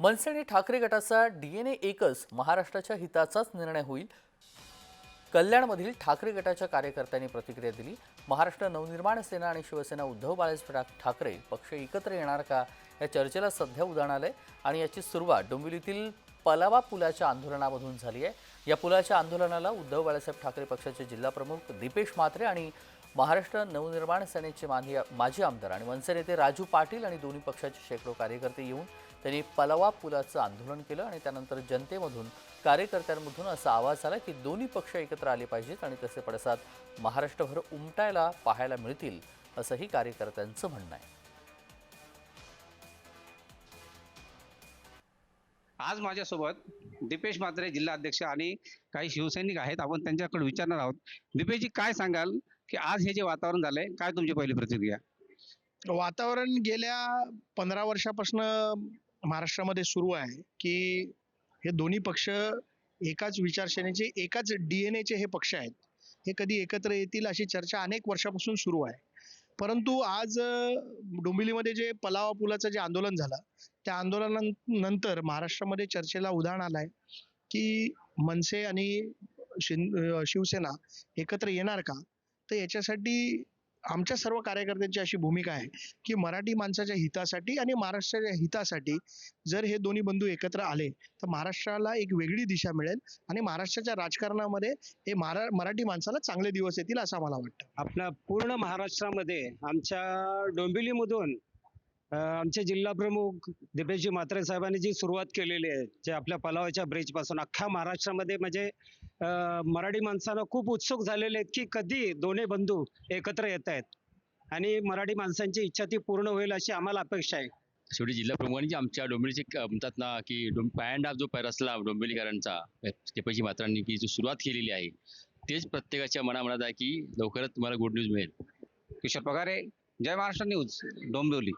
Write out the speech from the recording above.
मनसे आणि ठाकरे गटाचा डीएनए एकच महाराष्ट्राच्या हिताचाच निर्णय होईल. कल्याणमधील ठाकरे गटाच्या कार्यकर्त्यांनी प्रतिक्रिया दिली. महाराष्ट्र नवनिर्माण सेना आणि शिवसेना उद्धव बाळासाहेब ठा- ठाकरे पक्ष एकत्र येणार का या चर्चेला सध्या उदाहरण आलंय. आणि याची सुरुवात डोंबिवलीतील पलावा पुलाच्या आंदोलनामधून झाली आहे. या पुलाच्या आंदोलनाला उद्धव बाळासाहेब ठाकरे पक्षाचे जिल्हाप्रमुख दीपेश म्हात्रे आणि महाराष्ट्र नवनिर्माण सेनेचे माजी माजी आमदार आणि मनसे नेते राजू पाटील आणि दोन्ही पक्षाचे शेकडो कार्यकर्ते येऊन त्यांनी पलवा पुलाचं आंदोलन केलं आणि त्यानंतर जनतेमधून कार्यकर्त्यांमधून असा आवाज आला की दोन्ही पक्ष एकत्र आले पाहिजेत आणि तसे पडसाद महाराष्ट्रभर उमटायला पाहायला मिळतील असंही कार्यकर्त्यांचं म्हणणं आहे. आज माझ्यासोबत दीपेश म्हात्रे जिल्हा अध्यक्ष आणि काही शिवसैनिक आहेत. आपण त्यांच्याकडे विचारणार आहोत. दीपेशजी काय सांगाल? की आज हे जे वातावरण झालंय काय तुमची पहिली प्रतिक्रिया? वातावरण गेल्या पंधरा वर्षापासून महाराष्ट्रामध्ये सुरू आहे की हे दोन्ही पक्ष एकाच विचारश्रेणीचे एकाच डी एन एचे हे पक्ष आहेत. हे कधी एकत्र येतील अशी चर्चा अनेक वर्षापासून सुरू आहे. परंतु आज डोंबिलीमध्ये डोंबिवलीमध्ये जे पलावा पुलाचं जे आंदोलन झालं त्या आंदोलनानंतर महाराष्ट्रामध्ये चर्चेला उदाहरण आलं आहे की मनसे आणि शिन शिवसेना एकत्र येणार का? तर याच्यासाठी आमच्या सर्व कार्यकर्त्यांची अशी भूमिका आहे की मराठी माणसाच्या हितासाठी आणि महाराष्ट्राच्या हितासाठी जर हे दोन्ही बंधू एकत्र आले तर महाराष्ट्राला एक वेगळी दिशा मिळेल आणि महाराष्ट्राच्या राजकारणामध्ये हे महारा मराठी माणसाला चांगले दिवस येतील असं मला वाटतं. आपल्या पूर्ण महाराष्ट्रामध्ये आमच्या डोंबिवलीमधून आमचे जिल्हा प्रमुख दीपेशजी म्हात्रे साहेबांनी जी सुरुवात केलेली आहे जे आपल्या पलावाच्या ब्रिजपासून अख्ख्या महाराष्ट्रामध्ये म्हणजे मराठी माणसानं खूप उत्सुक झालेले आहेत की कधी दोन्ही बंधू एकत्र येत आहेत. आणि मराठी माणसांची इच्छा ती पूर्ण होईल अशी आम्हाला अपेक्षा आहे. शेवटी जिल्हा प्रमुखांनी जे आमच्या डोंबिवलीचे क- म्हणतात ना की डों पॅन्ड जो पैरसला डोंबिवलीकरांचा तेपाची मात्रांनी की जो सुरुवात केलेली आहे तेच प्रत्येकाच्या मनामनात आहे की लवकरच तुम्हाला गुड न्यूज मिळेल. किशोर पगारे जय महाराष्ट्र न्यूज डोंबिवली.